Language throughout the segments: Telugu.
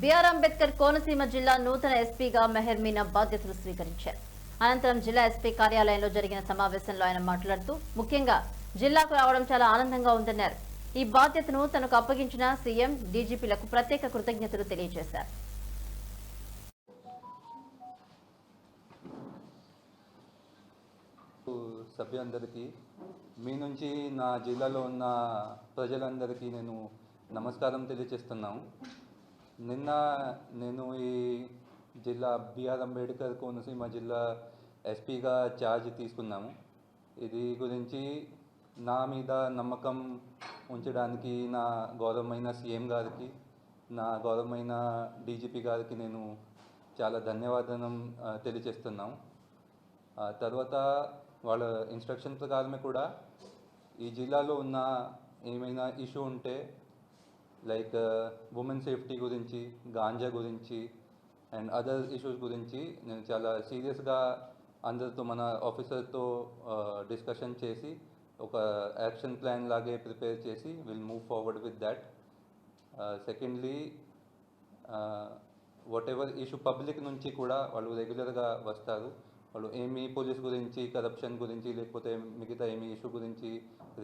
బిఆర్ అంబేద్కర్ కోనసీమ జిల్లా నూతన ఎస్పీగా మెహర్ మీనా బాధ్యతలు స్వీకరించారు. అనంతరం జిల్లా ఎస్పీ కార్యాలయంలో జరిగిన సమావేశంలో ఆయన మాట్లాడుతూ ముఖ్యంగా జిల్లాకు రావడం చాలా ఆనందంగా ఉందన్నారు. ఈ బాధ్యతను తనకు అప్పగించిన సీఎం డీజీపీలకు ప్రత్యేక కృతజ్ఞతలు తెలియజేశారు. సభ్యులందరికీ మీ నుంచి నా జిల్లాలో ఉన్న ప్రజలందరికీ నేను నమస్కారం తెలియజేస్తున్నాను. నిన్న నేను ఈ జిల్లా బిఆర్ అంబేద్కర్ కోనసీమ జిల్లా ఎస్పీగా ఛార్జ్ తీసుకున్నాము. ఇది గురించి నా మీద నమ్మకం ఉంచడానికి నా గౌరవమైన సీఎం గారికి నా గౌరవమైన డీజీపీ గారికి నేను చాలా ధన్యవాదం ఆ, తెలియజేస్తున్నాం తర్వాత వాళ్ళ ఇన్స్ట్రక్షన్ ప్రకారమే కూడా ఈ జిల్లాలో ఉన్న ఏమైనా ఇష్యూ ఉంటే లైక్ uh, ఉమెన్ సేఫ్టీ గురించి గాంజా గురించి అండ్ అదర్ ఇష్యూస్ గురించి నేను చాలా సీరియస్గా అందరితో మన ఆఫీసర్తో డిస్కషన్ uh, చేసి ఒక యాక్షన్ ప్లాన్ లాగే ప్రిపేర్ చేసి will move forward with that secondly whatever issue public నుంచి కూడా వాళ్ళు రెగ్యులర్గా వస్తారు. వాళ్ళు ఏమి పోలీస్ గురించి కరప్షన్ గురించి లేకపోతే మిగతా ఏమి ఇష్యూ గురించి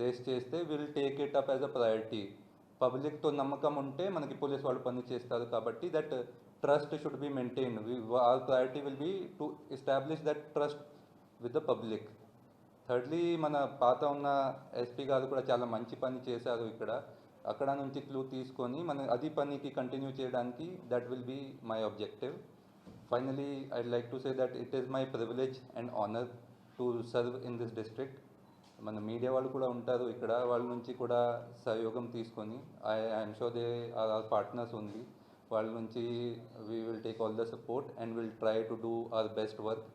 రేస్ చేస్తే will take it up as a priority పబ్లిక్తో నమ్మకం ఉంటే మనకి పోలీస్ వాళ్ళు పని చేస్తారు కాబట్టి that trust should be maintain our priority will be to establish that trust with the public thirdly మన పాత ఉన్న ఎస్పీ గారు కూడా చాలా మంచి పని చేశారు ఇక్కడ. అక్కడ నుంచి క్లూ తీసుకొని మన అది పనికి కంటిన్యూ చేయడానికి that will be my objective finally I like to say that it is my privilege and honour to serve in this district మన మీడియా వాళ్ళు కూడా ఉంటారు. ఇక్కడ వాళ్ళ నుంచి కూడా సహయోగం తీసుకొని I I'm sure they are are partners ఉంది వాళ్ళ నుంచి we will take all the support and will try to do our best work